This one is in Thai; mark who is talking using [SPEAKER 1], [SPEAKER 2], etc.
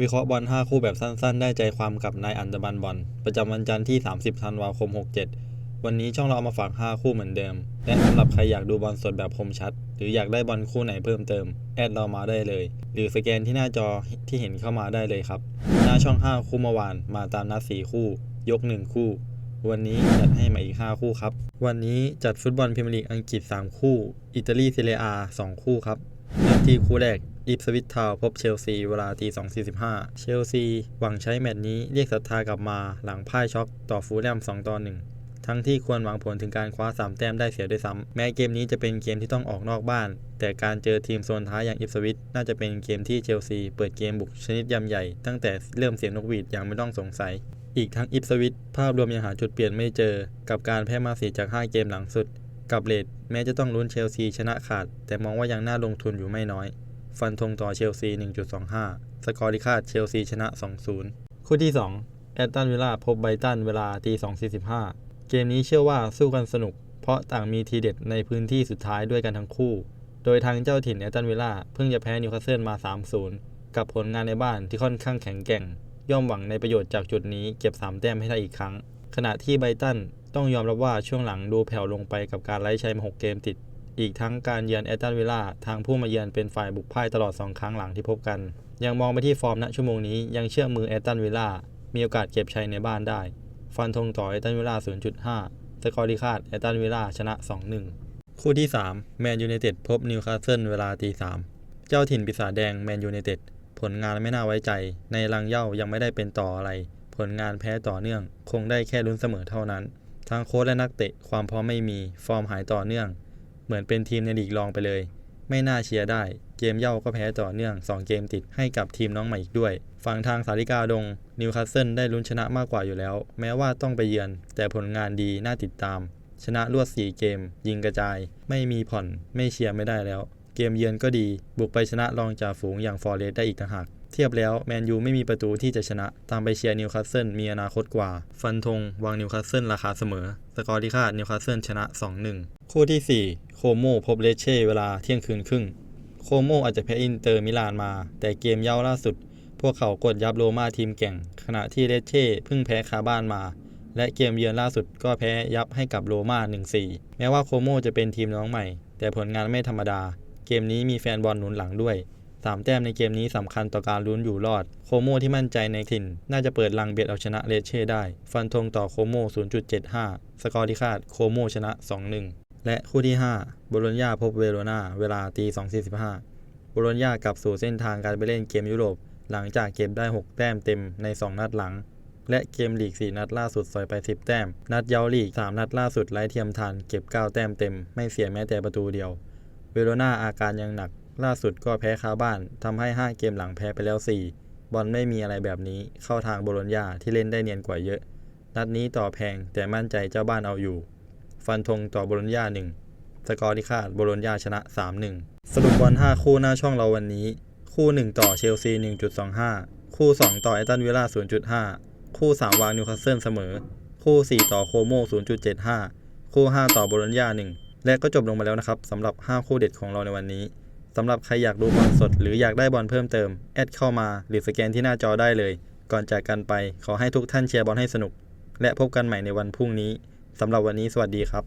[SPEAKER 1] วิเคราะห์บอล 5 คู่แบบสั้นๆ ได้ใจความกับนายอันดบันบอล ประจำวันจันทร์ที่ 30 ธันวาคม 67 วันนี้ช่องเราเอามาฝาก 5 คู่เหมือนเดิม และสำหรับใครอยากดูบอลสดแบบคมชัด หรืออยากได้บอลคู่ไหนเพิ่มเติม แอดเรามาได้เลย หรือสแกนที่หน้าจอที่เห็นเข้ามาได้เลยครับ หน้าช่อง 5 คู่เมื่อวาน มาตามนัด 4 คู่ ยก 1 คู่ วันนี้จัดให้มาอีก 5 คู่ครับ วันนี้จัดฟุตบอลพรีเมียร์ลีกอังกฤษ 3 คู่ อิตาลีซีเรียอา2คู่ครับ ที่คู่แรกอิปสวิตทาวพบเชลซีเวลาตี2.45 เชลซีหวังใช้แมตช์นี้เรียกศรัทธากลับมาหลังพ่ายช็อกต่อฟูลแลม2ต่อ1ทั้งที่ควรหวังผลถึงการคว้า 3 แต้มได้เสียด้วยซ้ำ แม้เกมนี้จะเป็นเกมที่ต้องออกนอกบ้าน แต่การเจอทีมโซนท้ายอย่างอิปสวิตน่าจะเป็นเกมที่เชลซีเปิดเกมบุกชนิดยำใหญ่ ตั้งแต่เริ่มเสียงนกหวีดอย่างไม่ต้องสงสัย อีกทั้งอิปสวิตภาพรวมยังหาจุดเปลี่ยนไม่เจอ กับการแพ้มาสีจาก 5 เกมหลังสุด กับเลดแม้จะต้องลุ้นเชลซีชนะขาด แต่มองว่ายังน่าลงทุนอยู่ไม่น้อย ฟันธงต่อเชลซี 1.25 สกอร์ที่คาดเชลซีชนะ 2-0 คู่ที่ 2 แอตตันวิลล่าพบไบตันเวลาตี2.45 เกมนี้เชื่อว่าสู้กันสนุก เพราะต่างมีทีเด็ดในพื้นที่สุดท้ายด้วยกันทั้งคู่ โดยทางเจ้าถิ่นแอตตันวิลล่าเพิ่งจะแพ้นิวคาสเซิลมา 3-0 กับผลงานในบ้านที่ค่อนข้างแข็งแกร่ง ย่อมหวังในประโยชน์จากจุดนี้เก็บ 3 แต้มให้ได้อีกครั้งขณะที่ไบตัน ต้องยอมรับว่าช่วงหลังดูแผ่วลงไปกับการไล่ชัยมา6เกมติด อีกทั้งการเยือนแอตตันวิลล่าทางผู้มาเยือนเป็นฝ่ายบุกพ่ายตลอด 2 ครั้งหลังที่พบกัน ยังมองไปที่ฟอร์มณชั่วโมงนี้ยังเชื่อมือแอตตันวิลล่ามีโอกาสเก็บชัยในบ้านได้ ฟันธงต่อแอตตันวิลล่า 0.5 สกอร์ที่คาดแอตตันวิลล่าชนะ 2-1 คู่ที่ 3 แมนยูไนเต็ดพบนิวคาสเซิลเวลาตี3เจ้าถิ่นปีศาจแดงแมนยูไนเต็ดผลงานไม่น่าไว้ใจ ในรังเย่ายังไม่ได้เป็นต่ออะไร ผลงานแพ้ต่อเนื่อง คงได้แค่ลุ้นเสมอเท่านั้น ทั้งโค้ชและนักเตะความพร้อมไม่มี ฟอร์มหายต่อเนื่อง เหมือนเป็นทีมในลีกรองไปเลย ไม่น่าเชียร์ได้ เกมเย่าก็แพ้ต่อเนื่อง 2 เกมติดให้กับทีมน้องใหม่อีกด้วย ฝั่งทางสาริกาดงนิวคาสเซิลได้ลุ้นชนะมากกว่าอยู่แล้ว แม้ว่าต้องไปเยือน แต่ผลงานดีน่าติดตาม ชนะรวด 4 เกม ยิงกระจาย ไม่มีผ่อน ไม่เชียร์ไม่ได้แล้ว เกมเยือนก็ดี บุกไปชนะรองจ่าฝูงอย่างฟอร์เรสต์ได้อีกต่างหาก ทียบแล้วแมนยูไม่มีประตูที่จะชนะ ตามไปเชียร์นิวคาสเซิลมีอนาคตกว่า ฟันธงวางนิวคาสเซิลราคาเสมอ สกอร์ที่คาดนิวคาสเซิลชนะ 2-1 คู่ที่ 4 โคโมพบเลเช่เวลาเที่ยงคืนครึ่ง โคโมอาจจะแพ้อินเตอร์มิลานมา แต่เกมเย้าล่าสุด พวกเขากดยับโรม่าทีมแก่ง ขณะที่เลเช่เพิ่งแพ้คาบ้านมา และเกมเยือนล่าสุดก็แพ้ยับให้กับโรม่า1-4 แม้ว่าโคโมจะเป็นทีมน้องใหม่ แต่ผลงานไม่ธรรมดา เกมนี้มีแฟนบอลหนุนหลังด้วย สามแต้มในเกมนี้สำคัญต่อการลุ้นอยู่รอด โคโมที่มั่นใจในถิ่น น่าจะเปิดลังเบียดเอาชนะเลเช่ได้ ฟันธงต่อโคโม 0.75 สกอร์ที่คาดโคโมชนะ 2-1 และคู่ที่ 5 โบโลญญาพบเวโรนาเวลาตี 2.45 โบโลญญากลับสู่เส้นทางการไปเล่นเกมยุโรป หลังจากเก็บได้ 6 แต้มเต็มใน 2 นัดหลัง และเกมลีก 4 นัดล่าสุดสอยไป 10 แต้ม นัดเย้าลีก 3 นัดล่าสุดไร้เทียมทานเก็บ 9 แต้มเต็ม ไม่เสียแม้แต่ประตูเดียว เวโรนาอาการยังหนัก ล่าสุดก็แพ้คาบ้านทำให้ 5 เกมหลังแพ้ไปแล้ว 4 บอลไม่มีอะไรแบบนี้เข้าทางโบโลญญาที่เล่นได้เนียนกว่าเยอะ นัดนี้ต่อแพงแต่มั่นใจเจ้าบ้านเอาอยู่ ฟันธงต่อโบโลญญา1สกอร์ที่คาดโบโลญญาชนะ 3-1 สรุปบอล5คู่หน้าช่องเราวันนี้ คู่ 1 ต่อเชลซี 1.25 คู่ 2 ต่อแอตตันวิลล่า 0.5 คู่ 3 วางนิวคาสเซิลเสมอ คู่ 4 ต่อโคโม0.75 คู่ 5 ต่อโบโลญญา1และก็จบลงมาแล้วนะครับสำหรับ 5 คู่เด็ดของเราในวันนี้ สำหรับใครอยากดูบอลสดหรืออยากได้บอลเพิ่มเติม แอดเข้ามาหรือสแกนที่หน้าจอได้เลย ก่อนจากกันไป ขอให้ทุกท่านเชียร์บอลให้สนุก และพบกันใหม่ในวันพรุ่งนี้สำหรับวันนี้สวัสดีครับ